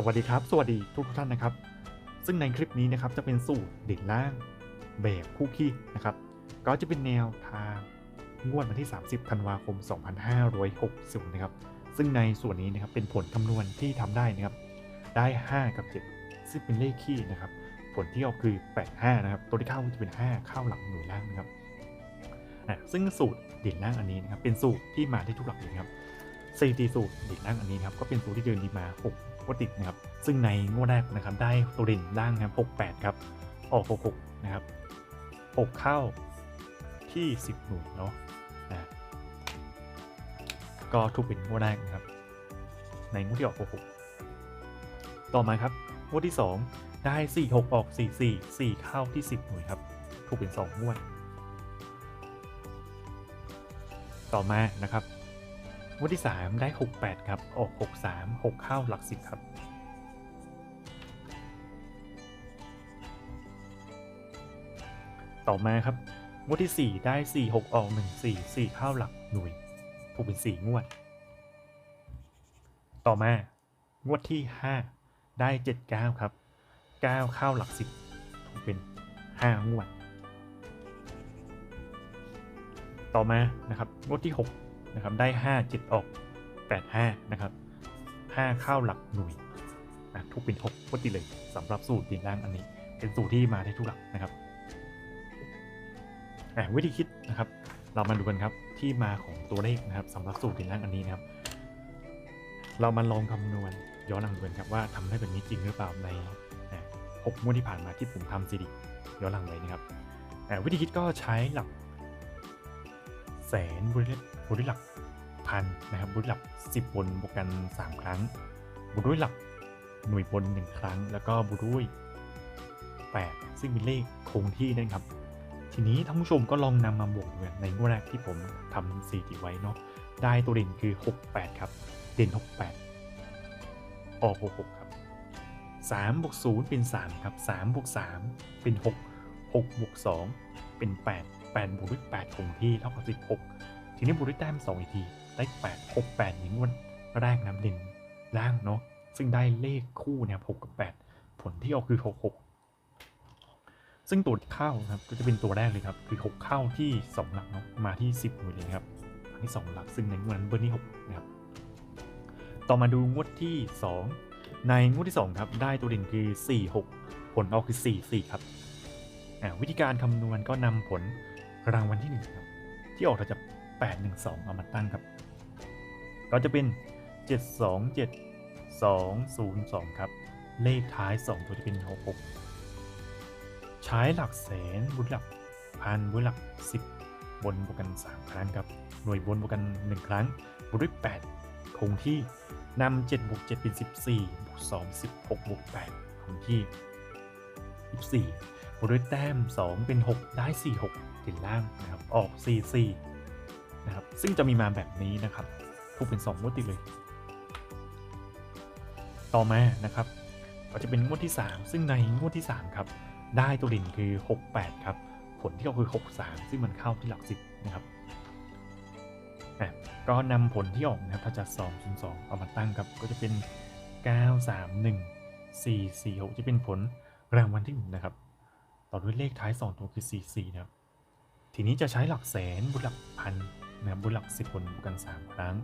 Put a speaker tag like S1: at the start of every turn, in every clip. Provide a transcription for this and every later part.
S1: สวัสดีครับ สวัสดีทุกท่านนะครับ ซึ่งในคลิปนี้นะครับจะเป็นสูตรเด่นล่างแบบคู่ขี้นะครับ ก็จะเป็นแนวทางงวดวันที่ 30ธันวาคม 2560 นะครับ ซึ่งในส่วนนี้นะครับเป็นผลคำนวณที่ทำได้นะครับ ได้ 5 กับ 7 ซึ่งเป็นเลขขี้นะครับ ผลที่ออกคือ 85 นะครับ ตัวที่เข้าจะเป็น 5 เข้าหลังหน่วยล่างนะครับซึ่งสูตรเด่นล่างอันนี้นะครับเป็นสูตรที่มาได้ทุกหลักเลยครับสถิติสูตรเด่นล่างอันนี้ครับก็เป็นสูตรที่เดินดีมา 6 วติดนะครับซึ่งในงวดแรกนะครับได้ตัวเด่นล่างนะครับ68ครับออก66นะครับ6เข้าที่ 10 หน่วยเนาะนะก็ถูกเป็นงวดแรกนะครับ ในงวดที่ออก 66 ต่อมาครับงวดที่ 2 ได้ 46 ออก 44 4 เข้าที่ 10 หน่วยครับถูกเป็น 2 งวด ต่อมานะครับ งวดที่ 3 ได้ 68 ครับ ออก 63 6 เข้าหลัก 10 ครับ ต่อมาครับงวดที่ 4 ได้ 4 6 ออก 1 4 4 เข้าหลักหน่วย ถูกเป็น 4 งวด ต่อมางวดที่ 5 ได้ 7 9 ครับ 9 เข้าหลัก 10 ถูกเป็น 5 งวด ต่อมานะครับงวดที่ 6 นะครับได้5 7ออก 8 5 นะครับ 5 เข้าหลักหน่วยนะทุกเป็น6งวดติดเลยสำหรับสูตรดินล่างอันนี้ เป็นสูตรที่มาได้ทุกหลักนะครับวิธีคิดนะครับ เรามาดูกันครับที่มาของตัวเลขนะครับสำหรับสูตรดินล่างอันนี้นะครับ เรามาลองคำนวณย้อนหลังดูกันครับว่าทำได้แบบนี้จริงหรือเปล่าในอะหกงวดที่ผ่านมาที่ผมทำซีดีย้อนหลังไว้นะครับวิธีคิดก็ใช้หลัก แสนบริเลบริหลักพันนะครับบริหลัก 10 บนบวกกัน 3 ครั้งบุด้วยหลักหน่วยบน 1 ครั้ง แล้วก็บุด้วย 8 ซึ่งเป็นเลขคงที่นั่นครับ ทีนี้ท่านผู้ชมก็ลองนำมาบวกดูกันในงวดแรกที่ผมทำสถิติไว้เนาะได้ตัวเด่นคือ 68 ครับ เด่น 68 ออก 66 ครับ3บวก0เป็น 3 ครับ3บวก3เป็น 6 6บวก2เป็น 8 8บวกด้วย8คงที่เท่ากับ16 ทีนี้บวกด้วยแต้ม2อีกทีได้8 6 8อย่างงวดแรกนะเด่นล่างเนาะซึ่งได้เลขคู่เนี่ย6กับ 8 ผลที่ออกคือ 66 ซึ่งตัวเข้านะครับก็จะเป็นตัวแรกเลยครับคือ 6 เข้าที่ 2 หลักเนาะมาที่ 10หน่วยเลยครับอันที่ 2 หลักซึ่งในงวดนั้นเบอร์ที่6นะครับต่อมาดูงวดที่ 2 ในงวดที่2ครับได้ตัวเด่นคือ 4 6 ผลออกคือ 4 4 ครับวิธีการคำนวณก็นำผล รางวัลที่1ครับที่ออกมาจาก8 1 2 เอามาตั้งครับ ก็จะเป็น 7 2 7 2 0 2 ครับ เลขท้าย 2 ตัวจะเป็น 6 6 ใช้หลักแสนบนหลักพันบนหลัก 10 บนบวกกัน 3 ครั้งครับ หน่วยบนบวกกัน 1 ครั้งบวกด้วย 8 คงที่นำ7บวก7เป็น 14บวก2 16บวก8คงที่24 บวกด้วยแต้ม 2 เป็น 6 ได้ 4 6ถึงล่างนะครับ ออก 4 4 นะครับ ซึ่งจะมีมาแบบนี้นะครับถูกเป็น 2 งวดติดเลย ต่อมานะครับ ก็จะเป็นงวดที่ 3 ซึ่งในงวดที่ 3 ครับ ได้ตัวเด่นคือ 68 ครับ ผลที่ออกคือ 63 ซึ่งมันเข้าที่หลัก 10 นะครับก็นำผลที่ออกนะครับถ้าจะ2 0 2เอามาตั้งครับ ก็จะเป็น 9 3 1 4 4 6 จะเป็นผลรางวัลที่1นะครับ ต่อด้วยเลขท้าย 2 ตัวคือ 4 4 นะครับ ทีนี้จะใช้หลักแสนบนหลักพันนะครับบนหลัก10บนบวกกัน 3 ครั้ง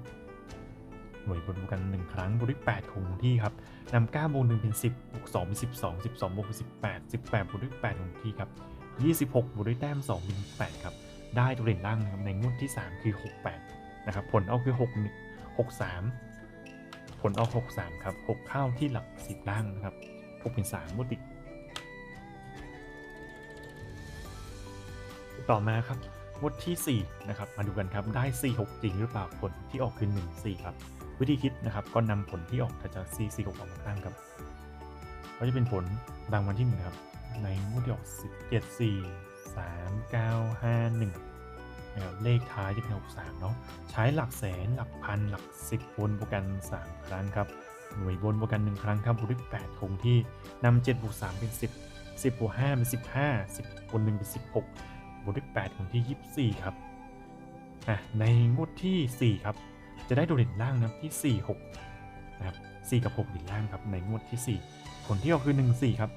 S1: หน่วยบนบวกกัน 1 ครั้งบวกด้วย 8 คงที่ครับนำ9บวก1เป็น 10บวก2เป็น 12 12บวกเป็น18 18บวกด้วย 8 คงที่ครับ 26บวกด้วยแต้ม2เป็น8ครับ ได้ตัวเด่นล่างนะครับในงวดที่ 3 คือ 68 นะครับ ผลเอาคือ 6 63 ผลเอา 63 ครับ 6 เข้าที่หลัก10ล่างนะครับถูกเป็น3งวดติด ต่อมาครับงวดที่ 4 นะครับ มาดูกันครับ ได้ 4 6 จริงหรือเปล่า ผลที่ออกคือ 1 4 ครับ วิธีคิดนะครับ ก็นำผลที่ออกจาก4 4 6ออกมาตั้งครับ ก็จะเป็นผลรางวัลที่1ครับ ในงวดที่ออก 17 4 3 9 5 1นะครับเลขท้ายจะเป็น 63 เนาะ ใช้หลักแสน หลักพัน หลัก 10บนบวกกัน 3 ครั้งครับ หน่วยบนบวกกัน 1 ครั้งครับบวกด้วย8คงที่นำ7บวก3เป็น 10 10บวก5เป็น 15 10บวก1เป็น 16 บวกด้วย8ของที่ 24 ครับอะในงวดที่ 4 ครับ จะได้โดดเด่นล่างนะที่ 4 6 นะครับ 4 กับ 6เด่นล่างครับ ในงวดที่ 4 ผลที่ออกคือ 1 4 ครับ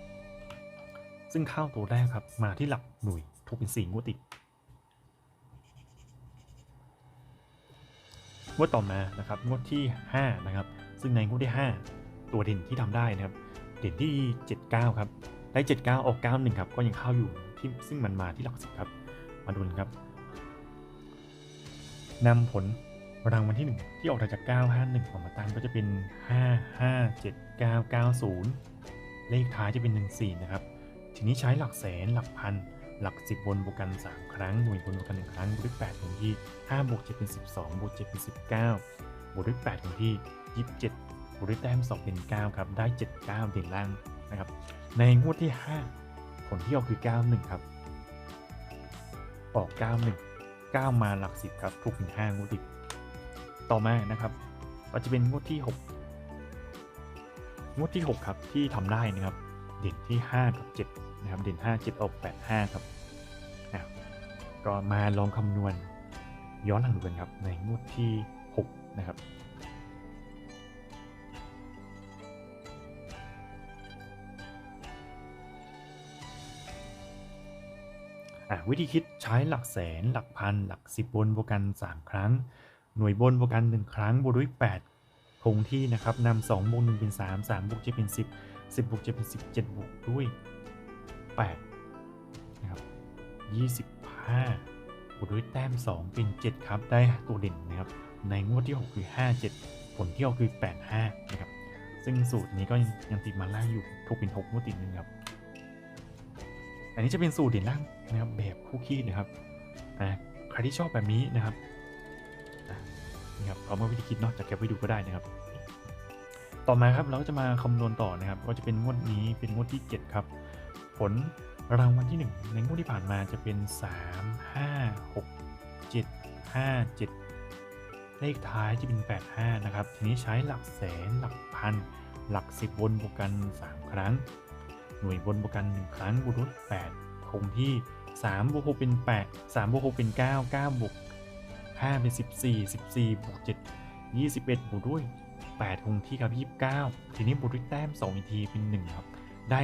S1: ซึ่งเข้าตัวแรกครับ มาที่หลักหน่วยถูกเป็น 4 งวดติดงวดต่อมานะครับงวดที่ 5 นะครับ ซึ่งในงวดที่ 5 ตัวเด่นที่ทำได้นะครับ เด่นที่ 79 ครับ ได้ 79 ออก 91 ครับ ก็ยังเข้าอยู่ ที่ซึ่งมันมาที่หลักสิบครับ มาดูนครับนำผลรางวัลที่ 1 ที่ออกจาก 951 ของมาตั้งก็จะเป็น 557990 เลขท้ายจะเป็น 14 นะครับ ทีนี้ใช้หลักแสนหลักพัน หลัก 10บนบวกกัน 3 ครั้งหน่วยบนบวกกัน1ครั้งบวกด้วย8ของที่5บวก7เป็น 12บวก7เป็น 19 บวกด้วย8ของที่ 27บวกด้วยแต้ม2เป็น 9 ครับ ได้ 79 เด่นล่างนะครับ ในงวดที่ 5 ผลที่ออกคือ 91 ครับ ออก 91 9 มาหลัก 10 ครับถูกถึง5งวดติดต่อมานะครับก็จะเป็นงวดที่ 6 งวดที่ 6 ครับที่ทำได้นะครับ เด่นที่ 5 กับ 7 นะครับ เด่น 5 7 ออก 8 5 ครับอะก็มาลองคำนวณย้อนหลังดูกันครับในงวดที่ 6 นะครับ วิธีคิดใช้หลักแสน หลักพัน หลัก10บบนบวกกัน 3 ครั้ง หน่วยบนบวกกัน 1 ครั้งบวกด้วย 8 คงที่นะครับนำ2บวก1เป็น 3 3บวก7เป็น 10 10บวก7เป็น 17บวกด้วย8นะครับ25บวกด้วยแต้ม 2 เป็น 7 ครับ ได้ตัวเด่นนะครับ ในงวดที่ 6 คือ 57 ผลที่ออกคือ 85 นะครับ ซึ่งสูตรนี้ก็ยังติดมาล่างอยู่ถูกเป็น 6 งวดติดนึงครับ อันนี้จะเป็นสูตรเด่นล่าง นะครับแบบคู่ขี้นะครับอ่าใครที่ชอบแบบนี้นะครับอะครับเอามาวิธีคิดเนาะจะแคปไว้ดูก็ได้นะครับ ต่อมาครับเราก็จะมาคำนวณต่อนะครับก็จะเป็นงวดนี้เป็นงวดที่ 7 ครับ ผลรางวัลที่ 1 ในงวดที่ผ่านมาจะเป็น 3 5 6 7 5 7 เลขท้ายจะเป็น 85 นะครับ ทีนี้ใช้หลักแสนหลักพัน หลัก 10บนบวกกัน 3 ครั้ง หน่วยบนบวกกัน 1 ครั้งบวกด้วย8คงที่ 3บวก6เป็น 8 3บวก6เป็น 9 9บวก5เป็น 14 14บวก7 21บวกด้วย 8 คงที่ครับ 29 ทีนี้บวกด้วยแต้ม2อีกทีเป็น 1 ครับ ได้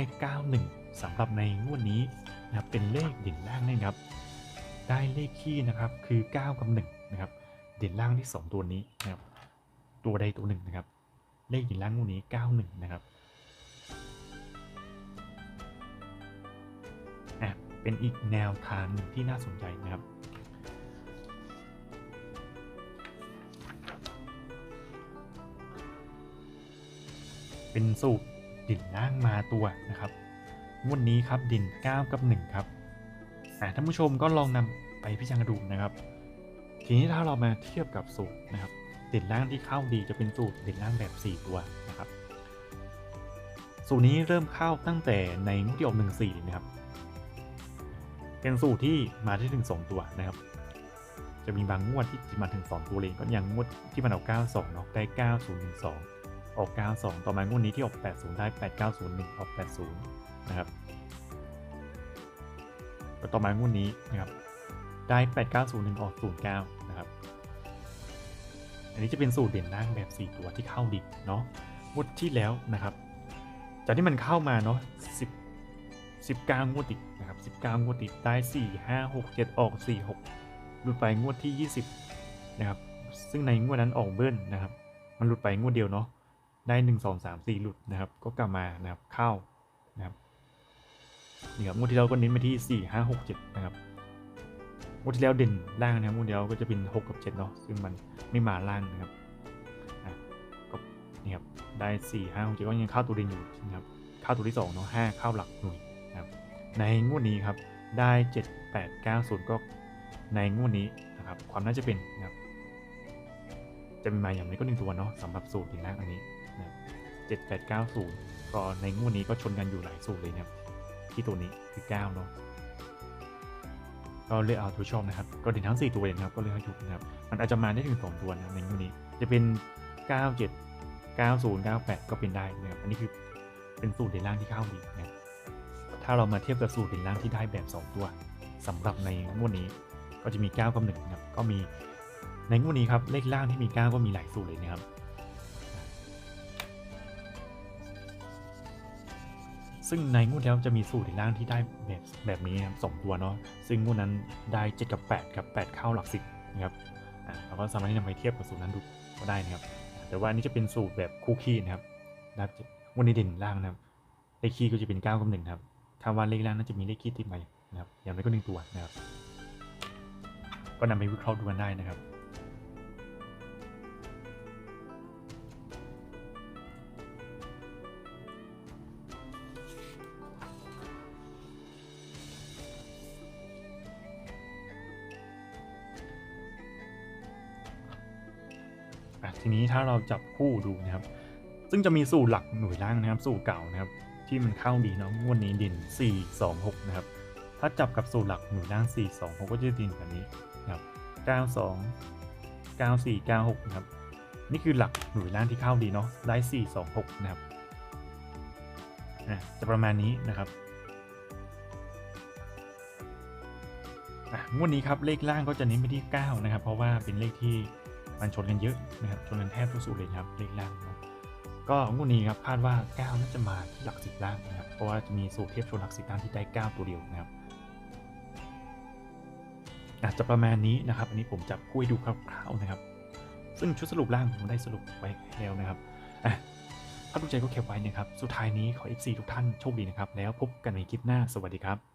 S1: 91สำหรับในงวดนี้นะครับเป็นเลขเด่นล่างนะครับ ได้เลขคี่นะครับคือ 9 กับ 1 นะครับ เด่นล่างที่ 2 ตัวนี้นะครับ ตัวใดตัวหนึ่งนะครับ เลขเด่นล่างงวดนี้ 91 นะครับ เป็นอีกแนวทางหนึ่งที่น่าสนใจนะครับ เป็นสูตรดินล่างมาตัวนะครับงวดนี้ครับดิน9 กับ 1 ครับท่านผู้ชมก็ลองนำไปพิจารณาดูนะครับ ทีนี้ถ้าเรามาเทียบกับสูตรนะครับเด่นล่างที่เข้าดีจะเป็นสูตรเด่นล่างแบบ 4 ตัวนะครับสูตรนี้เริ่มเข้าตั้งแต่ในงวดที่ออก1 4นะครับ เป็นสูตรที่มาที่ถึง 2 ตัวนะครับ จะมีบางงวดที่มาถึง 2 ตัวเลยก็อย่างงวดที่มันออก92เนาะได้ 9012 ออก 92 ต่อมางวดนี้ที่ออก 80 ได้ 8901 ออก 80 นะครับแล้วต่อมางวดนี้นะครับ ได้ 8901 ออก 09 นะครับ อันนี้จะเป็นสูตรเด่นล่างแบบ 4 ตัวที่เข้าดีเนาะงวดที่แล้วนะครับ จากที่มันเข้ามาเนาะ10 19 งวดติดนะครับ 19 งวดติดได้ 4 5 6 7 ออก 4 6หลุดไปงวดที่ 20 นะครับ ซึ่งในงวดนั้นออกเบิ้ลนะครับ มันหลุดไปงวดเดียวเนาะ ได้ 1 2 3 4 หลุดนะครับ ก็กลับมานะครับ เข้านะครับ นี่ครับ งวดที่แล้วก็เน้นไปที่ 4 5 6 7 นะครับ งวดที่แล้วเด่นล่างนะครับงวดที่แล้วก็จะเป็น 6 กับ 7 เนาะ ซึ่งมันไม่มาล่างนะครับก็นี่ครับ ได้ 4 5 6 7 ก็ยังเข้าตัวเด่นอยู่นะครับ เข้าตัวที่2เนาะ5เข้าหลักหน่วย นะครับในงวดนี้ครับได้ 7 8 9 0 ก็ในงวดนี้นะครับความน่าจะเป็นนะครับจะมีมาอย่างไรก็หนึ่งตัวเนาะสำหรับสูตรถึงล่างอันนี้นะครับเจ็ดแปดเก้าศูนย์ก็ในงวดนี้ก็ชนกันอยู่หลายสูตรเลยนะครับที่ตัวนี้คือเก้าเนาะก็เลือกเอาตัวชอบนะครับ ก็เด่นทั้งสี่ตัวเลยนะครับก็เลือกให้ถูกนะครับ มันอาจจะมาได้ถึงสองตัวนะในงวดนี้จะเป็นเก้าเจ็ดเก้าศูนย์เก้าแปดก็เป็นได้นะครับอันนี้คือเป็นสูตรเด่นล่างที่เข้าดีนะครับ ถ้าเรามาเทียบกับสูตรด่นล่างที่ได้แบบ 2 ตัวสำหรับในงวดนี้ก็จะมี 9 กับ1นะครับก็มีในงวดนี้ครับเลขล่างที่มี 9 ก็มีหลายสูตรเลยนะครับซึ่งในงวดแล้วจะมีสูตรในล่างที่ได้แบบแบบนี้นะครับสองตัวเนาะซึ่งงวดนั้นได้7กับ8กับ8เข้าหลักสิบนะครับอ่าเราก็สามารถที่นำไปเทียบกับสูตรนั้นดูก็ได้นะครับ แต่ว่านี้จะเป็นสูตรแบบคู่ขี้นะครับด้เจ็ดงวดนี้เด่นล่างนะครับเลขขี้ก็จะเป็น9กับ1นะครับ คาว่าเลขล่างน่าจะมีเลขขี้ติดมานะครับ อย่างไรก็หนึ่งตัวนะครับ ก็นำไปวิเคราะห์ดูกันได้นะครับ ทีนี้ถ้าเราจับคู่ดูนะครับ ซึ่งจะมีสูตรหลักหน่วยล่างนะครับ สูตรเก่านะครับ ที่มันเข้าดีเนาะงวดนี้ด่น4 2 6 นะครับ ถ้าจับกับสูตรหลักหน่ยล่าง 4 2 6 ก็จะด่นแบบนี้นะครับ 9 2 9 4 9 6 นะครับ นี่คือหลักหน่ยล่างที่เข้าดีเนาะได้ 4 2 6 นะครับอะจะประมาณนี้นะครับอะงวดนี้ครับเลขล่างก็จะเน้นไปที่ 9 นะครับ เพราะว่าเป็นเลขที่มันชนกันเยอะนะครับชนกันแทบทุกสูตรเลยครับเลขล่างนะ ก็งวดนี้ครับคาดว่า9น่าจะมาที่หลักสิบล่างนะครับ เพราะว่าจะมีสูตรเทียบชนหลักสิบล่างที่ได้ 9 ตัวเดียวนะครับอาจจะประมาณนี้นะครับ อันนี้ผมจับคุยดูคร่าวๆนะครับ ซึ่งชุดสรุปล่างผมได้สรุปไว้แล้วนะครับอะถ้าถูกใจก็เก็บไว้นะครับ สุดท้ายนี้ขอ FC ทุกท่านโชคดีนะครับ แล้วพบกันในคลิปหน้า สวัสดีครับ